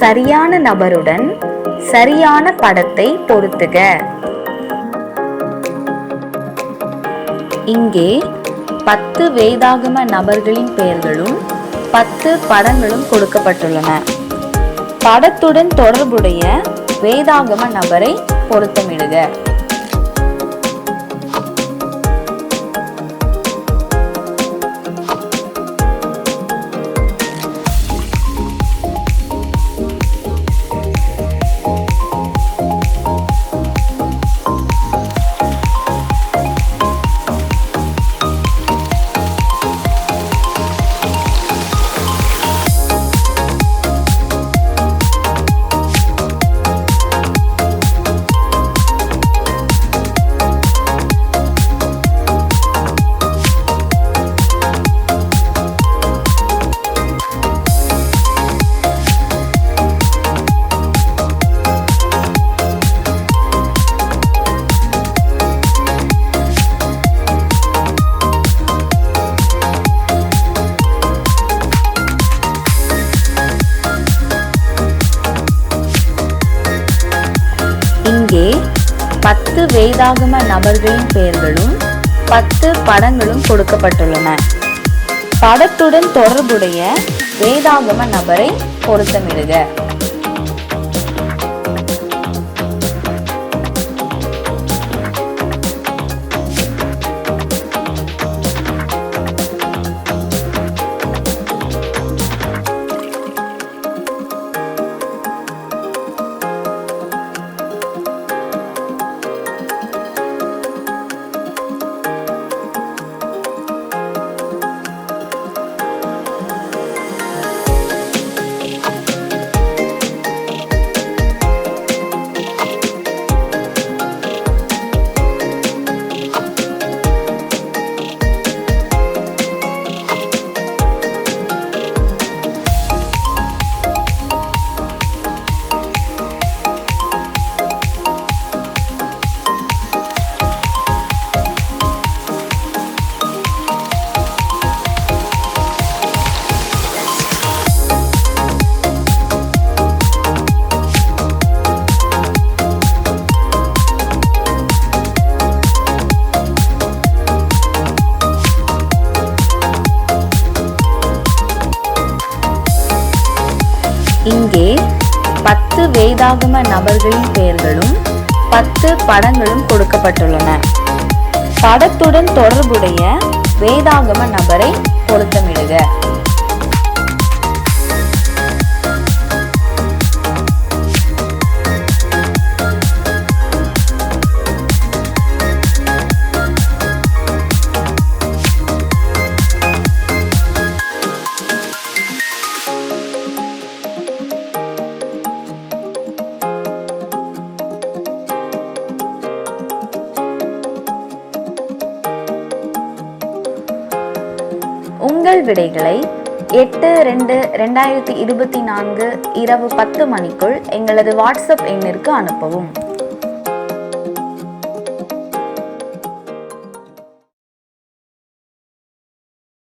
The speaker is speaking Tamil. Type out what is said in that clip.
சரியான நபருடன் சரியான படத்தை பொருத்துக. இங்கே பத்து வேதாகம நபர்களின் பெயர்களும் பத்து படங்களும் கொடுக்கப்பட்டுள்ளன. படத்துடன் தொடர்புடைய வேதாகம நபரை பொருத்தமிடுக. வேதாகம நபர்களின் பெயர்களும் பத்து படங்களும் கொடுக்கப்பட்டுள்ளன. படத்துடன் தொடர்புடைய வேதாகம நபரை பொருத்தமிடுக. இங்கே பத்து வேதாகம நபர்களின் பெயர்களும் பத்து படங்களும் கொடுக்கப்பட்டுள்ளன. படத்துடன் தொடர்புடைய வேதாகம நபரை பொருத்தமிடுக. உங்கள் விடைகளை எட்டு ரெண்டு ரெண்டாயிரத்தி இருபத்தி நான்கு இரவு பத்து மணிக்குள் எங்களது வாட்ஸ்அப் எண்ணிற்கு அனுப்பவும்.